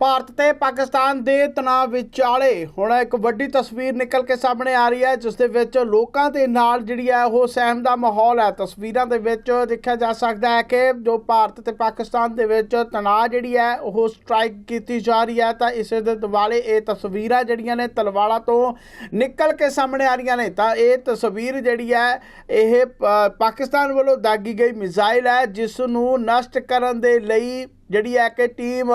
ਭਾਰਤ ਤੇ ਪਾਕਿਸਤਾਨ ਦੇ ਤਣਾਅ ਵਿਚਾਲੇ ਹੁਣ ਇੱਕ ਵੱਡੀ ਤਸਵੀਰ ਨਿਕਲ ਕੇ ਸਾਹਮਣੇ ਆ ਰਹੀ ਹੈ, ਜਿਸ ਦੇ ਵਿੱਚ ਲੋਕਾਂ ਦੇ ਨਾਲ ਜਿਹੜੀ ਹੈ ਉਹ ਸਹਿਮ ਦਾ ਮਾਹੌਲ ਹੈ। ਤਸਵੀਰਾਂ ਦੇ ਵਿੱਚ ਦੇਖਿਆ ਜਾ ਸਕਦਾ ਹੈ ਕਿ ਜੋ ਭਾਰਤ ਤੇ ਪਾਕਿਸਤਾਨ ਦੇ ਵਿੱਚ ਤਣਾਅ ਜਿਹੜੀ ਹੈ, ਉਹ ਸਟ੍ਰਾਈਕ ਕੀਤੀ ਜਾ ਰਹੀ ਹੈ। ਤਾਂ ਇਸੇ ਦੇ ਦੁਆਲੇ ਇਹ ਤਸਵੀਰਾਂ ਜਿਹੜੀਆਂ ਨੇ ਤਲਵਾੜਾ ਤੋਂ ਨਿਕਲ ਕੇ ਸਾਹਮਣੇ ਆ ਰਹੀਆਂ ਨੇ। ਤਾਂ ਇਹ ਤਸਵੀਰ ਜਿਹੜੀ ਹੈ, ਇਹ ਪਾਕਿਸਤਾਨ ਵੱਲੋਂ ਦਾਗੀ ਗਈ ਮਿਜ਼ਾਈਲ ਹੈ, ਜਿਸ ਨੂੰ ਨਸ਼ਟ ਕਰਨ ਦੇ ਲਈ ਜਿਹੜੀ ਹੈ ਕਿ ਟੀਮ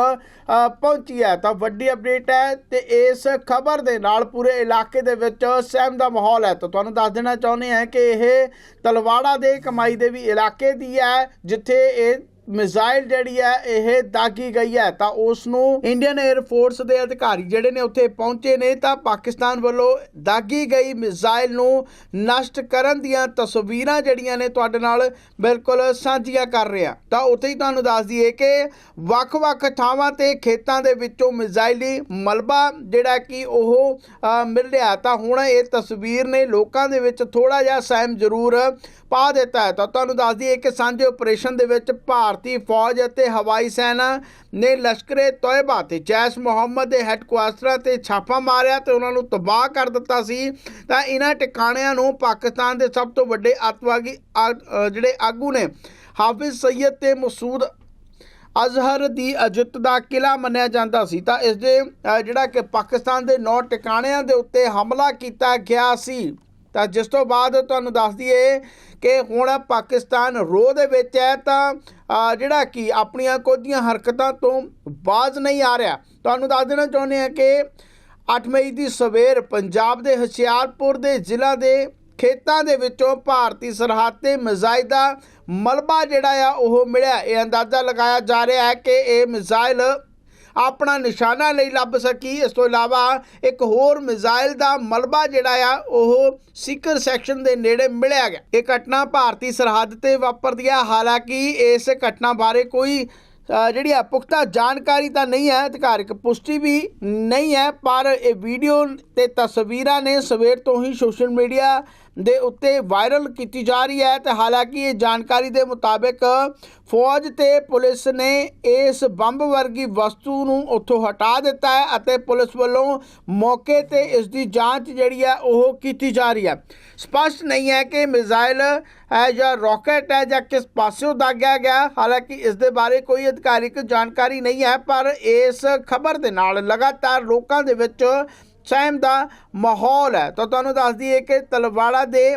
ਪਹੁੰਚੀ ਹੈ। ਤਾਂ ਵੱਡੀ ਅਪਡੇਟ ਹੈ ਤੇ ਇਸ ਖਬਰ ਦੇ ਨਾਲ ਪੂਰੇ ਇਲਾਕੇ ਦੇ ਵਿੱਚ ਸਹਿਮ ਦਾ ਮਾਹੌਲ ਹੈ। ਤਾਂ ਤੁਹਾਨੂੰ ਦੱਸ ਦੇਣਾ ਚਾਹੁੰਦੇ ਹਾਂ ਕਿ ਇਹ ਤਲਵਾੜਾ ਦੇ ਕਮਾਈ ਦੇ ਵੀ ਇਲਾਕੇ ਦੀ ਹੈ, ਜਿੱਥੇ ਇਹ ਮਿਜ਼ਾਈਲ ਜਿਹੜੀ ਹੈ, ਇਹ ਦਾਗੀ ਗਈ ਹੈ। ਤਾਂ ਉਸ ਨੂੰ ਇੰਡੀਅਨ 에ਅਰ ਫੋਰਸ ਦੇ ਅਧਿਕਾਰੀ ਜਿਹੜੇ ਨੇ ਉੱਥੇ ਪਹੁੰਚੇ ਨੇ, ਤਾਂ ਪਾਕਿਸਤਾਨ ਵੱਲੋਂ ਦਾਗੀ ਗਈ ਮਿਜ਼ਾਈਲ ਨੂੰ ਨਸ਼ਟ ਕਰਨ ਦੀਆਂ ਤਸਵੀਰਾਂ ਜਿਹੜੀਆਂ ਨੇ ਤੁਹਾਡੇ ਨਾਲ ਬਿਲਕੁਲ ਸਾਂਝੀਆਂ ਕਰ ਰਿਹਾ। ਤਾਂ ਉੱਥੇ ਹੀ ਤੁਹਾਨੂੰ ਦੱਸ ਦਈਏ ਕਿ ਵੱਖ-ਵੱਖ ਥਾਵਾਂ ਤੇ ਖੇਤਾਂ ਦੇ ਵਿੱਚੋਂ ਮਿਜ਼ਾਈਲੀ ਮਲਬਾ ਜਿਹੜਾ ਕਿ ਉਹ ਮਿਲ ਰਿਹਾ। ਤਾਂ ਹੁਣ ਇਹ ਤਸਵੀਰ ਨੇ ਲੋਕਾਂ ਦੇ ਵਿੱਚ ਥੋੜਾ ਜਿਹਾ ਸਹਿਮ ਜ਼ਰੂਰ ਪਾ ਦਿੱਤਾ ਹੈ। ਤਾਂ ਤੁਹਾਨੂੰ ਦੱਸ ਦਈਏ ਕਿ ਸਾਂਝੇ ਆਪਰੇਸ਼ਨ ਦੇ ਵਿੱਚ ਭਾਰਤ ਭਾਰਤੀ ਫੌਜ ਅਤੇ ਹਵਾਈ ਸੈਨਾ ਨੇ ਲਸ਼ਕਰੇ ਤੋਇਬਾ ਤੇ ਜੈਸ਼ ਮੁਹੰਮਦ ਦੇ ਹੈੱਡਕੁਆਰਟਰਾਂ ਤੇ ਛਾਪਾ ਮਾਰਿਆ ਤੇ ਉਹਨਾਂ ਨੂੰ ਤਬਾਹ ਕਰ ਦਿੱਤਾ ਸੀ। ਤਾਂ ਇਹਨਾਂ ਟਿਕਾਣਿਆਂ ਨੂੰ ਪਾਕਿਸਤਾਨ ਦੇ ਸਭ ਤੋਂ ਵੱਡੇ ਅੱਤਵਾਦੀ ਆ- ਜਿਹੜੇ ਆਗੂ ਨੇ, ਹਾਫਿਜ਼ ਸੈਯਦ ਤੇ ਮਸੂਦ ਅਜ਼ਹਰ ਦੀ ਅਜਿੱਤ ਦਾ ਕਿਲਾ ਮੰਨਿਆ ਜਾਂਦਾ ਸੀ। ਤਾਂ ਇਸ ਦੇ ਜਿਹੜਾ ਕਿ ਪਾਕਿਸਤਾਨ ਦੇ ਨੌ ਟਿਕਾਣਿਆਂ ਦੇ ਉੱਤੇ ਹਮਲਾ ਕੀਤਾ ਗਿਆ ਸੀ। ਤਾਂ ਜਿਸ ਤੋਂ ਬਾਅਦ ਤੁਹਾਨੂੰ ਦੱਸ ਦਈਏ ਕਿ ਹੁਣ ਪਾਕਿਸਤਾਨ ਰੋਹ ਦੇ ਵਿੱਚ ਹੈ ਤਾਂ ਜਿਹੜਾ ਕਿ ਆਪਣੀਆਂ ਕੁਝੀਆਂ ਹਰਕਤਾਂ ਤੋਂ ਬਾਜ਼ ਨਹੀਂ ਆ ਰਿਹਾ। ਤੁਹਾਨੂੰ ਦੱਸ ਦੇਣਾ ਚਾਹੁੰਦੇ ਹਾਂ ਕਿ 8 ਮਈ ਦੀ ਸਵੇਰ ਪੰਜਾਬ ਦੇ ਹੁਸ਼ਿਆਰਪੁਰ ਦੇ ਜ਼ਿਲ੍ਹਾ ਦੇ ਖੇਤਾਂ ਦੇ ਵਿੱਚੋਂ ਭਾਰਤੀ ਸਰਹੱਦ ਤੇ ਮਿਜ਼ਾਈਲ ਦਾ ਮਲਬਾ ਜਿਹੜਾ ਆ, ਉਹ ਮਿਲਿਆ। ਇਹ ਅੰਦਾਜ਼ਾ ਲਗਾਇਆ ਜਾ ਰਿਹਾ ਹੈ ਕਿ ਇਹ ਮਿਜ਼ਾਈਲ ਆਪਣਾ ਨਿਸ਼ਾਨਾ ਲਈ ਲੱਭ ਸਕੀ। ਇਸ ਤੋਂ ਇਲਾਵਾ ਇੱਕ ਹੋਰ ਮਿਜ਼ਾਈਲ ਦਾ ਮਲਬਾ ਜਿਹੜਾ ਆ, ਉਹ ਸਿਕਰ ਸੈਕਸ਼ਨ ਦੇ ਨੇੜੇ ਮਿਲਿਆ ਗਿਆ। ਇਹ ਘਟਨਾ ਭਾਰਤੀ ਸਰਹੱਦ ਤੇ ਵਾਪਰਦੀ ਹੈ ਹਾਲਾਂਕਿ ਇਸ ਘਟਨਾ ਬਾਰੇ ਕੋਈ ਜਿਹੜੀ ਆ ਪੁਖਤਾ ਜਾਣਕਾਰੀ ਤਾਂ ਨਹੀਂ ਹੈ। ਅਧਿਕਾਰਿਕ ਪੁਸ਼ਟੀ ਵੀ ਨਹੀਂ ਹੈ, ਪਰ ਇਹ ਵੀਡੀਓ ਤੇ ਤਸਵੀਰਾਂ ਨੇ ਸਵੇਰ ਤੋਂ ਹੀ ਸੋਸ਼ਲ ਮੀਡੀਆ ਦੇ ਉੱਤੇ ਵਾਇਰਲ ਕੀਤੀ ਜਾ ਰਹੀ ਹੈ। ਤੇ ਹਾਲਾਂਕਿ ਇਹ ਜਾਣਕਾਰੀ ਦੇ ਮੁਤਾਬਕ ਫੌਜ ਤੇ ਪੁਲਿਸ ਨੇ ਇਸ ਬੰਬ ਵਰਗੀ ਵਸਤੂ ਨੂੰ ਉੱਥੋਂ ਹਟਾ ਦਿੱਤਾ ਹੈ ਅਤੇ ਪੁਲਿਸ ਵੱਲੋਂ ਮੌਕੇ ਤੇ ਇਸ ਦੀ ਜਾਂਚ ਜਿਹੜੀ ਹੈ ਉਹ ਕੀਤੀ ਜਾ ਰਹੀ ਹੈ। ਸਪਸ਼ਟ ਨਹੀਂ ਹੈ ਕਿ ਮਿਜ਼ਾਈਲ ਹੈ ਜਾਂ ਰਾਕੇਟ ਹੈ ਜਾਂ ਕਿਸ ਪਾਸਿਓਂ ਦਾਗਿਆ ਗਿਆ, ਹਾਲਾਂਕਿ ਇਸ ਦੇ ਬਾਰੇ ਕੋਈ ਅਧਿਕਾਰਿਕ ਜਾਣਕਾਰੀ ਨਹੀਂ ਹੈ, ਪਰ ਇਸ ਖਬਰ ਦੇ ਨਾਲ ਲਗਾਤਾਰ ਲੋਕਾਂ ਦੇ ਵਿੱਚ ਸਹਿਮ ਦਾ ਮਾਹੌਲ ਹੈ। ਤਾਂ ਤੁਹਾਨੂੰ ਦੱਸ ਦਈਏ ਕਿ ਤਲਵਾੜਾ ਦੇ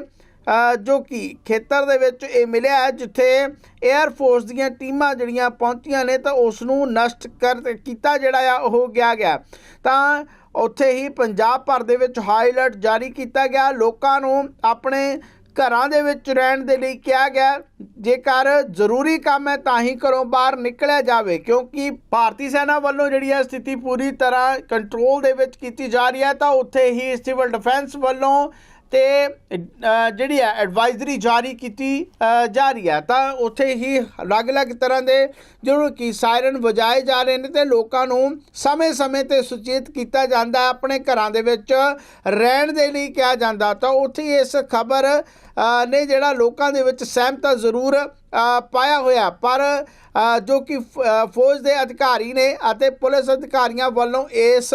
ਜੋ ਕਿ ਖੇਤਰ ਦੇ ਵਿੱਚ ਇਹ ਮਿਲਿਆ ਹੈ, ਜਿੱਥੇ 에ਅਰ ਫੋਰਸ ਦੀਆਂ ਟੀਮਾਂ ਜਿਹੜੀਆਂ ਪਹੁੰਚੀਆਂ ਨੇ ਤਾਂ ਉਸ ਨੂੰ ਨਸ਼ਟ ਕਰ ਕੀਤਾ ਜਿਹੜਾ ਆ, ਉਹ ਗਿਆ ਗਿਆ। ਤਾਂ ਉੱਥੇ ਹੀ ਪੰਜਾਬ ਭਰ ਦੇ ਵਿੱਚ ਹਾਈ ਅਲਰਟ ਜਾਰੀ ਕੀਤਾ ਗਿਆ। ਲੋਕਾਂ ਨੂੰ ਆਪਣੇ ਘਰਾਂ ਦੇ ਵਿੱਚ ਰਹਿਣ ਦੇ ਲਈ ਕਿਹਾ ਗਿਆ। ਜੇਕਰ ਜ਼ਰੂਰੀ ਕੰਮ ਹੈ ਤਾਂ ਹੀ ਘਰੋਂ ਬਾਹਰ ਨਿਕਲਿਆ ਜਾਵੇ, ਕਿਉਂਕਿ ਭਾਰਤੀ ਸੈਨਾ ਵੱਲੋਂ ਜਿਹੜੀ ਹੈ ਸਥਿਤੀ ਪੂਰੀ ਤਰ੍ਹਾਂ ਕੰਟਰੋਲ ਦੇ ਵਿੱਚ ਕੀਤੀ ਜਾ ਰਹੀ ਹੈ, ਤਾਂ ਉੱਥੇ ਹੀ ਸਿਵਲ ਡਿਫੈਂਸ ਵੱਲੋਂ ਤੇ ਜਿਹੜੀ ਹੈ ਐਡਵਾਈਜ਼ਰੀ ਜਾਰੀ ਕੀਤੀ ਜਾ ਰਹੀ ਹੈ। ਤਾਂ ਉੱਥੇ ਹੀ ਅਲੱਗ-ਅਲੱਗ ਤਰ੍ਹਾਂ ਦੇ ਜਿਹੜੋ ਕਿ ਸਾਇਰਨ ਵਜਾਏ ਜਾ ਰਹੇ ਨੇ ਤੇ ਲੋਕਾਂ ਨੂੰ ਸਮੇਂ-ਸਮੇਂ ਤੇ ਸੁਚੇਤ ਕੀਤਾ ਜਾਂਦਾ, ਆਪਣੇ ਘਰਾਂ ਦੇ ਵਿੱਚ ਰਹਿਣ ਦੇ ਲਈ ਕਿਹਾ ਜਾਂਦਾ। ਤਾਂ ਉੱਥੇ ਇਸ ਖਬਰ ਨੇ ਜਿਹੜਾ ਲੋਕਾਂ ਦੇ ਵਿੱਚ ਸਹਿਮਤਾ ਜ਼ਰੂਰ ਪਾਇਆ ਹੋਇਆ। ਪਰ ਜੋ ਕਿ ਫੌਜ ਦੇ ਅਧਿਕਾਰੀ ਨੇ ਅਤੇ ਪੁਲਿਸ ਅਧਿਕਾਰੀਆਂ ਵੱਲੋਂ ਇਸ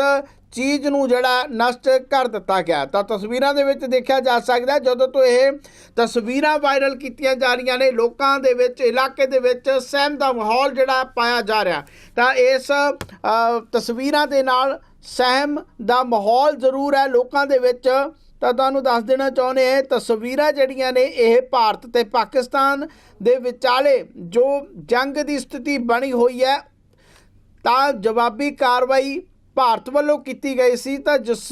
ਚੀਜ਼ ਨੂੰ ਜਿਹੜਾ ਨਸ਼ਟ ਕਰ ਦਿੱਤਾ ਗਿਆ। ਤਾਂ ਤਸਵੀਰਾਂ ਦੇ ਵਿੱਚ ਦੇਖਿਆ ਜਾ ਸਕਦਾ ਜਦੋਂ ਤੋਂ ਇਹ ਤਸਵੀਰਾਂ ਵਾਇਰਲ ਕੀਤੀਆਂ ਜਾ ਰਹੀਆਂ ਨੇ, ਲੋਕਾਂ ਦੇ ਵਿੱਚ, ਇਲਾਕੇ ਦੇ ਵਿੱਚ ਸਹਿਮ ਦਾ ਮਾਹੌਲ ਜਿਹੜਾ ਪਾਇਆ ਜਾ ਰਿਹਾ। ਤਾਂ ਇਸ ਤਸਵੀਰਾਂ ਦੇ ਨਾਲ ਸਹਿਮ ਦਾ ਮਾਹੌਲ ਜ਼ਰੂਰ ਹੈ। ਲੋਕਾਂ ਦੇ ਵਿੱਚ ਤਾਂ ਤੁਹਾਨੂੰ ਦੱਸ ਦੇਣਾ ਚਾਹੁੰਦੇ ਹਾਂ ਤਸਵੀਰਾਂ ਜਿਹੜੀਆਂ ਨੇ, ਇਹ ਭਾਰਤ ਤੇ ਪਾਕਿਸਤਾਨ ਦੇ ਵਿਚਾਲੇ ਜੋ ਜੰਗ ਦੀ ਸਥਿਤੀ ਬਣੀ ਹੋਈ ਹੈ, ਤਾਂ ਜਵਾਬੀ ਕਾਰਵਾਈ ਭਾਰਤ ਵੱਲੋਂ ਕੀਤੀ ਗਈ ਸੀ ਤਾਂ ਜਿਸ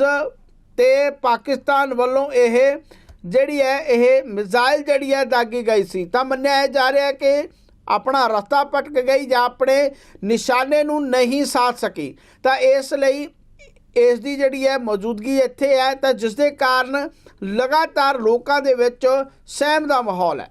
ਤੇ ਪਾਕਿਸਤਾਨ ਵੱਲੋਂ ਇਹ ਜਿਹੜੀ ਹੈ, ਇਹ ਮਿਜ਼ਾਈਲ ਜਿਹੜੀ ਹੈ, ਦਾਗੀ ਗਈ ਸੀ। ਤਾਂ ਮੰਨਿਆ ਜਾ ਰਿਹਾ ਹੈ ਕਿ ਆਪਣਾ ਰਸਤਾ ਭਟਕ ਗਈ ਜਾਂ ਆਪਣੇ ਨਿਸ਼ਾਨੇ ਨੂੰ ਨਹੀਂ ਸਾਧ ਸਕੀ। ਤਾਂ ਇਸ ਲਈ ਇਸ ਦੀ ਜਿਹੜੀ ਹੈ ਮੌਜੂਦਗੀ ਇੱਥੇ ਹੈ ਤਾਂ ਜਿਸ ਦੇ ਕਾਰਨ ਲਗਾਤਾਰ ਲੋਕਾਂ ਦੇ ਵਿੱਚ ਸਹਿਮ ਦਾ ਮਾਹੌਲ ਹੈ।